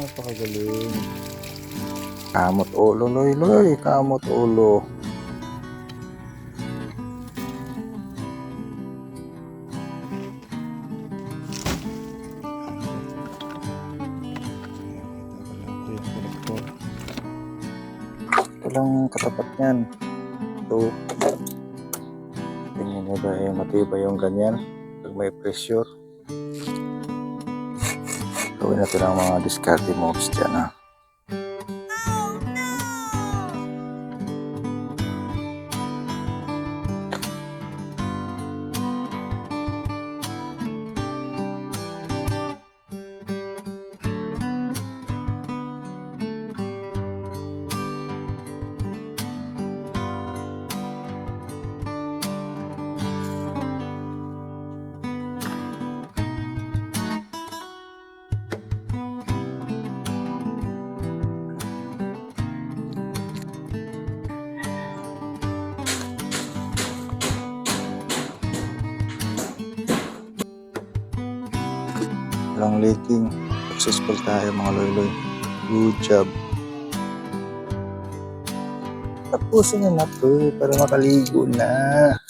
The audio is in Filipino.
Napakagaling. Kamot ulo, loy, loy. Kamot ulo. Ito lang katapat niyan. Ito. Tingnan niyo ba eh, matibay yung ganyan pag may pressure. Gawin natin ang mga discarding moves dyan ha. Walang leaking. Successful tayo mga loy-loy. Good job. Tapusin na na to para makaligo na.